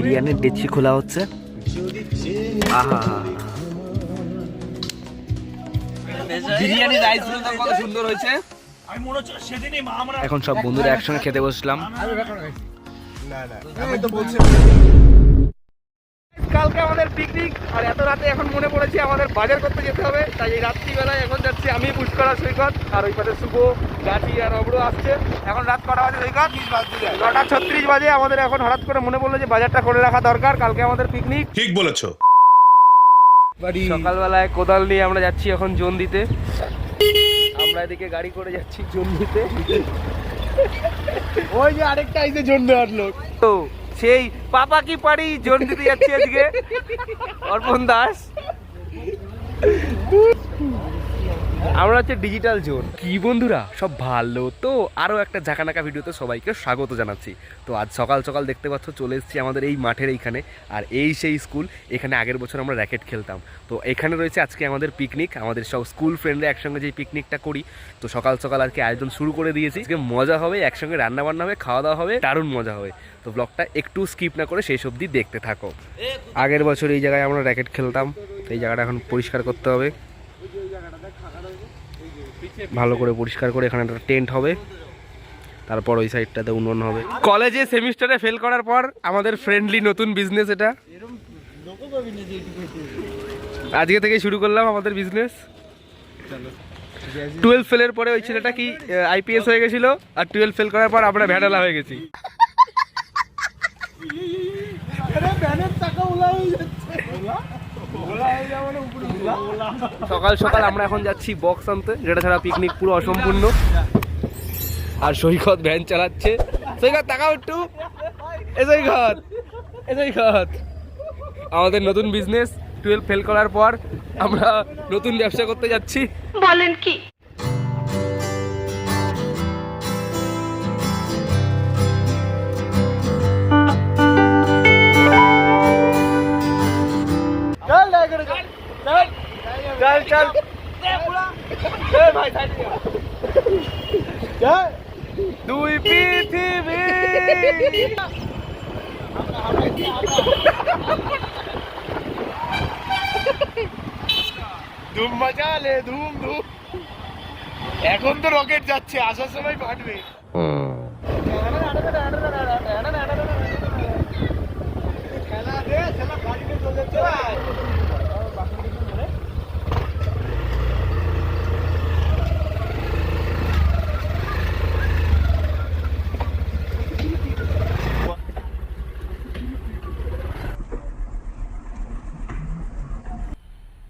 বিরিয়ানির ডেচি খোলা হচ্ছে। আহা। বিরিয়ানি রাইস কত সুন্দর হয়েছে। আমি মনে হচ্ছে সেদিনই মা আমরা এখন সব বন্ধুরা একসঙ্গে খেতে বসলাম। কালকে আমাদের পিকনিক আর এত রাতে এখন মনে পড়েছে আমাদের বাজার করতে যেতে হবে তাই এই রাত্রিবেলায় এখন যাচ্ছি আমি পুষ্করা সৈকত আর ওই পাশে শুভ গাছি আর অব্র আসছে। এখন রাত কটা বাজে সৈকত? নটা ছত্রিশ বাজে আমাদের এখন হঠাৎ করে মনে পড়ল যে বাজারটা করে রাখা দরকার কালকে আমাদের পিকনিক ঠিক বলেছ। সকালবেলায় কোদাল নিয়ে আমরা যাচ্ছি এখন জোন দিতে আমরা এদিকে গাড়ি করে যাচ্ছি জোন দিতে ওই যে আরেকটা আইসে জন্য আটলো তো সেই পাপা কি পারি? জোন দিতে যাচ্ছি আজকে অর্পণ দাস। আমরা হচ্ছে ডিজিটাল জোন কি বন্ধুরা, সব ভালো তো? আরও একটা ঝাঁকানাকা ভিডিওতে সবাইকে স্বাগত জানাচ্ছি। তো আজ সকাল সকাল দেখতে পাচ্ছ, চলে এসেছি আমাদের এই মাঠের এইখানে, আর এই সেই স্কুল এখানে আগের বছর আমরা র্যাকেট খেলতাম। তো এখানে রয়েছে আজকে আমাদের পিকনিক আমাদের সব স্কুল ফ্রেন্ডরা একসঙ্গে যে পিকনিকটা করি, তো সকাল সকাল আর কি আয়োজন শুরু করে দিয়েছি। আজকে মজা হবে, একসঙ্গে রান্না বান্না হবে, খাওয়া দাওয়া হবে, দারুণ মজা হবে। তো ব্লগটা একটু স্কিপ না করে সেই অবধি দেখতে থাকো। আগের বছর এই জায়গায় আমরা র্যাকেট খেলতাম এই জায়গাটা এখন পরিষ্কার করতে হবে। ভালো করে পরিষ্কার করে এখানে একটা টেন্ট হবে। তারপর ওই সাইডটাতে উন্নয়ন হবে। কলেজে সেমিস্টারে ফেল করার পর আমাদের ফ্রেন্ডলি নতুন বিজনেস এটা। আজকে থেকে শুরু করলাম আমাদের বিজনেস টুয়েলভ ফেলের পরে ওই ছেলেটা কি আইপিএস হয়ে গেছিল। আর টুয়েলভ ফেল করার পর আমরা ভ্যাডালা হয়ে গেছি। সকাল সকাল আমরা এখন যাচ্ছি বক্স আনতে, যেটা ছাড়া পিকনিক পুরো অসম্পূর্ণ। আর সৈকত ভ্যান চালাচ্ছে। সৈকত, তাকাও একটু। এ সৈকত এ সৈকত। আমাদের নতুন বিজনেস টুয়েলভ ফেল করার পর আমরা নতুন ব্যবসা করতে যাচ্ছি। বলেন কি? চল চল দুই পৃথিবী। ধুম মজালে ধুম ধুম। এখন তো রকেট যাচ্ছে আসার সময় ফাটবে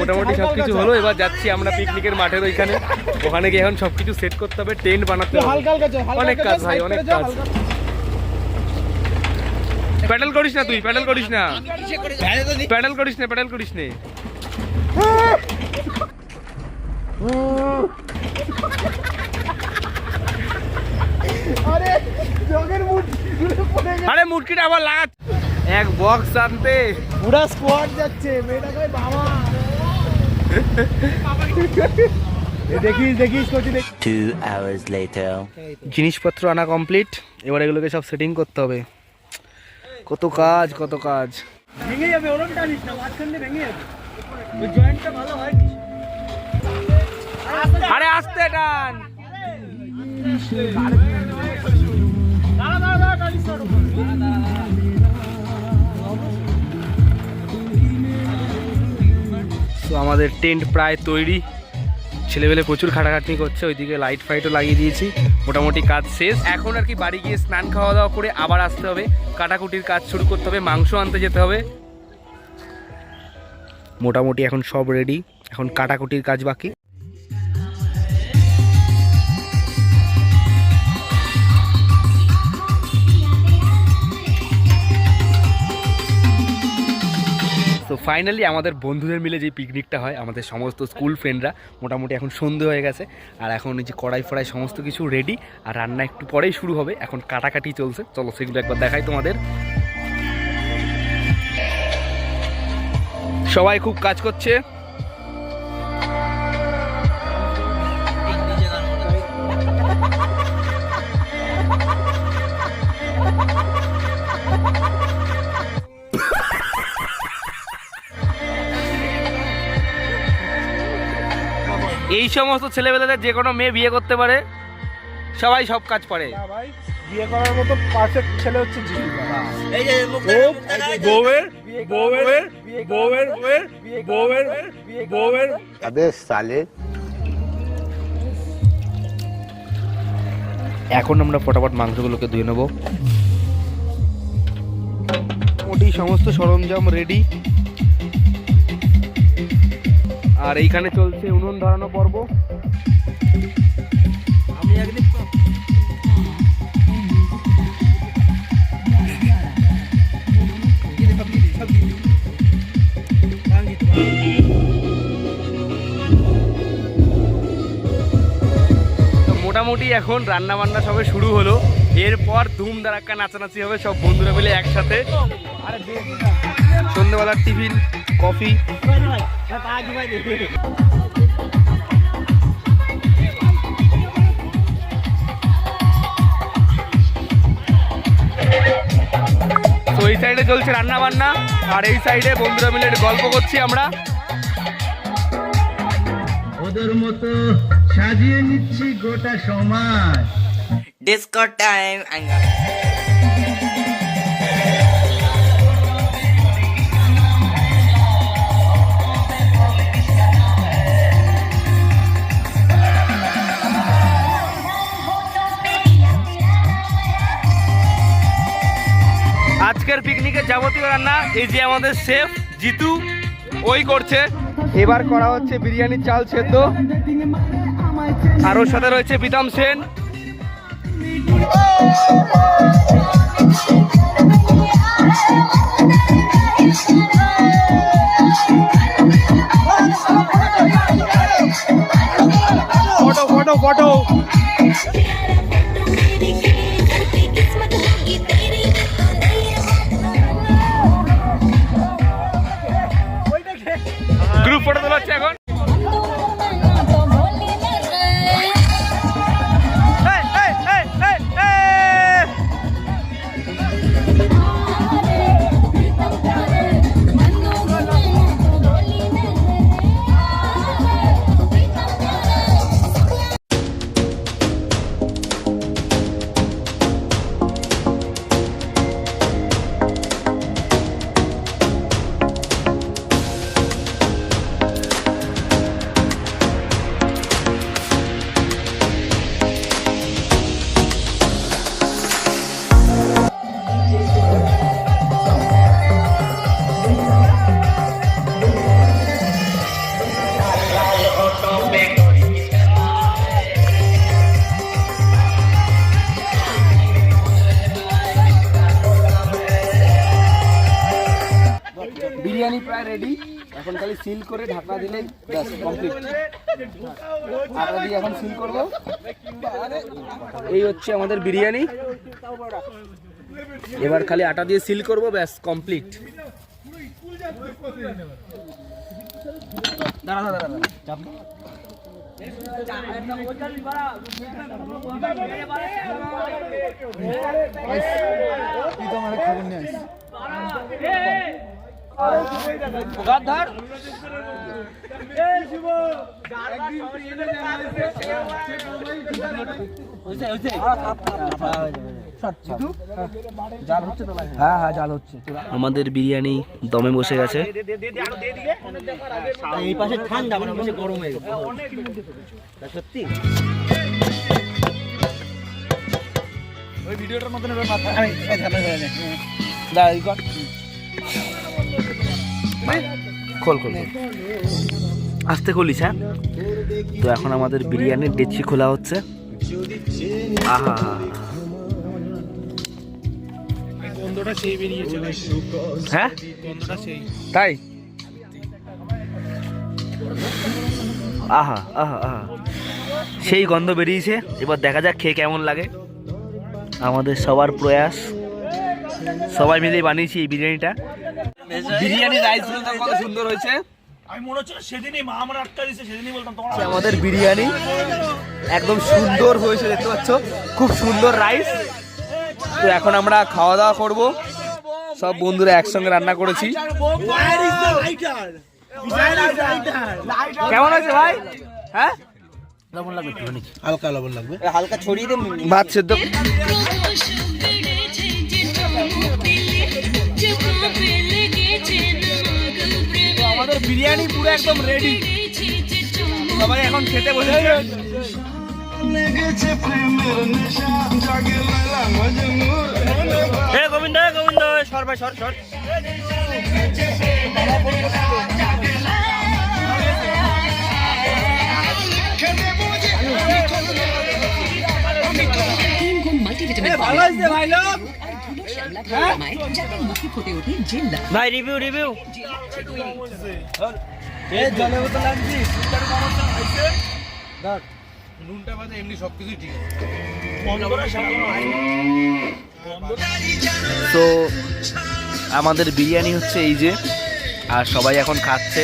মোটামুটি সবকিছু হলো। এবার যাচ্ছি আমরা পিকনিকের মাঠের ওইখানে। ওখানে গিয়ে এখন সবকিছু সেট করতে হবে টেন্ট বানাতে হবে। অনেক কাজ ভাই অনেক কাজ। প্যাডেল করিস না তুই প্যাডেল করিস না। প্যাডেল করিস না প্যাডেল করিস না। আরে মুটকিটা আবার লাগা এক বক্স আনতে। পুরা স্কোয়াড যাচ্ছে মেয়েটা কই বাবা। এ দেখিস দেখিস জিনিসপত্র আনা কমপ্লিট এবার এগুলোকে সব সেটিং করতে হবে। কত কাজ কত কাজ। ভেঙে যাবে ওরম টানিস না মাঝখান দিয়ে ভেঙে যাবে। ওই জয়েন্টটা ভালো হয়নি আরে আসতে টান। আমাদের টেন্ট প্রায় তৈরি। ছেলেবেলে প্রচুর খাটাখাটনি করছে, ওইদিকে লাইট ফাইটও লাগিয়ে দিয়েছি। মোটামুটি কাজ শেষ। এখন আর কি বাড়ি গিয়ে স্নান খাওয়া দাওয়া করে আবার আসতে হবে। কাটাকুটির কাজ শুরু করতে হবে, মাংস আনতে যেতে হবে। মোটামুটি এখন সব রেডি এখন কাটাকুটির কাজ বাকি। ফাইনালি আমাদের বন্ধুদের মিলে যে পিকনিকটা হয়, আমাদের সমস্ত স্কুল ফ্রেন্ডরা মোটামুটি এখন সন্ধে হয়ে গেছে। আর এখন এই যে কড়াই ফড়াই সমস্ত কিছু রেডি আর রান্না একটু পরেই শুরু হবে। এখন কাটাকাটি চলছে। চলো সেগুলো একবার দেখাই তোমাদের। সবাই খুব কাজ করছে। সমস্ত ছেলেবেলাদের যে কোনো মেয়ে বিয়ে করতে পারে সবাই সব কাজ পারে বিয়ে করার মতো ছেলে হচ্ছে এখন আমরা ফটাফট মাংসগুলোকে ধুয়ে নেব। ওটি সমস্ত সরঞ্জাম রেডি আর এইখানে চলছে উনুন ধরানো পর্ব। আমি একদিন তো মোটামুটি এখন রান্না বান্না সবে শুরু হলো। এরপর ধুম ধারাক্কা নাচানাচি হবে সব বন্ধুরা মিলে একসাথে। সন্ধ্যেবেলার টিফিন। কফি তো এই সাইডে চলছে রান্না বান্না আর এই সাইডে বন্ধুরা মিলে গল্প করছি আমরা ওদের মতো সাজিয়ে নিচ্ছি গোটা সমাজ Disco time. পিকনিকের যাবতীয় রান্না, এই যে আমাদের শেফ জিতু, ওই করছে। এবার করা হচ্ছে বিরিয়ানির চাল সেদ্ধ। আর ওর সাথে রয়েছে Bitam Sen. Photo photo photo ready এখন খালি সিল করে ঢাকনা দিলেই ব্যাস কমপ্লিট আটা দিয়ে এখন সিল করব এই হচ্ছে আমাদের বিরিয়ানি এবার খালি আটা দিয়ে সিল করব ব্যাস কমপ্লিট আমাদের বিরিয়ানি দমে বসে গেছে। এই পাশে ঠান্ডা মানে গরম হয়ে গেছে। সত্যি? ওই ভিডিওটার মতন এবার মাথা কর। খোল খোল খোল। আস্তে খুলিস হ্যাঁ? তো এখন আমাদের বিরিয়ানির ডেচি খোলা হচ্ছে। আহা। হ্যাঁ? তাই? আহা আহা আহা। সেই গন্ধ বেরিয়েছে। এবার দেখা যাক খেয়ে কেমন লাগে। আমাদের সবার প্রয়াস। সবাই মিলে বানিয়েছি এই বিরিয়ানিটা। বিরিয়ানি রাইসগুলো তো কত সুন্দর হয়েছে। আমি মনে হচ্ছে সেদিনই মা আমার আটকা দিছে সেদিনই বলতাম তোমার আমাদের বিরিয়ানি। একদম সুন্দর হয়েছে দেখতে পাচ্ছ? খুব সুন্দর রাইস তো এখন আমরা খাওয়া দাওয়া করব। সব বন্ধুরা একসঙ্গে রান্না করেছি। কেমন আছে ভাই? হ্যাঁ? হালকা ছড়িয়ে দে। ভাত সেদ্ধ। বিরিয়ানি পুরো একদম রেডি সবাই এখন খেতে বসেছে। হে গোবিন্দ হে গোবিন্দ সর ভাই সর সর। তিন গুণ মাল্টিভিটামিন ভালো আছে ভাই লোক। আর ধুলো শ্যামলা যাতে মুখে ফুটে ওঠে জেল্লা ভাই রিভিউ রিভিউ তো আমাদের বিরিয়ানি হচ্ছে এই যে আর সবাই এখন খাচ্ছে।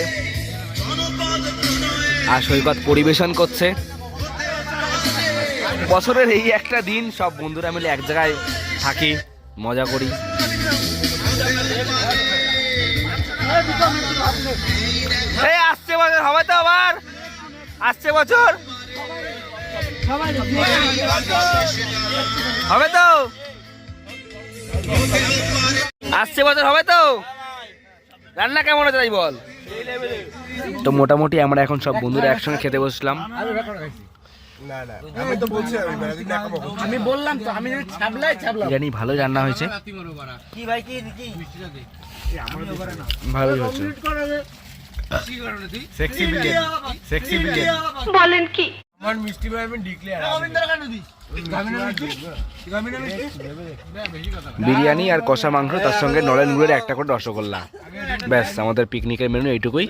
আর সৈকত পরিবেশন করছে। বছরের এই একটা দিন সব বন্ধুরা মিলে এক জায়গায় থাকি। মজা করি। এই আসছে বছর, হবে তো আবার? আসছে বছর? হবে তো? আসছে বছর, হবে তো? রান্না কেমন হচ্ছে তাই বল? তো মোটামুটি আমরা এখন সব বন্ধুরা একসঙ্গে খেতে বসলাম। আমি বললাম তো আমি ছাবলাই ছাবলাম। বিরিয়ানি ভালো রান্না হয়েছে। কি ভাই কি কি? ভালোই হয়েছে। সেক্সি বিরিয়ানি। সেক্সি বিরিয়ানি। বিরিয়ানি আর কষা মাংস, তার সঙ্গে নলেন গুড়ের একটা করে রসগোল্লা। ব্যাস, আমাদের পিকনিকের মেনু এইটুকুই।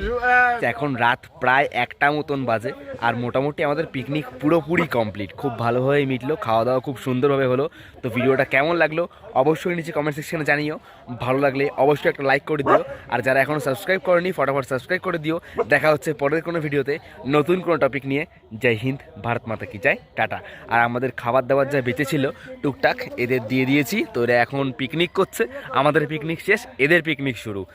এখন রাত প্রায় একটা মতন বাজে, আর মোটামুটি আমাদের পিকনিক পুরোপুরি কমপ্লিট খুব ভালোভাবে মিটলো খাওয়া দাওয়া খুব সুন্দরভাবে হলো। তো ভিডিওটা কেমন লাগল অবশ্যই নিচে কমেন্ট সেকশনে জানিও। ভালো লাগলে অবশ্যই একটা লাইক করে দিও। আর যারা এখনও সাবস্ক্রাইব করেনি, ফটাফট সাবস্ক্রাইব করে দিও। দেখা হচ্ছে পরের কোনো ভিডিওতে নতুন কোনো টপিক নিয়ে। জয় হিন্দ, ভারত মাতা কি চাই টাটা। আর আমাদের খাবার দাবার যা বেঁচে ছিল, টুকটাক এদের দিয়ে দিয়েছি। তো এরা এখন পিকনিক করছে। আমাদের পিকনিক শেষ, এদের পিকনিক শুরু।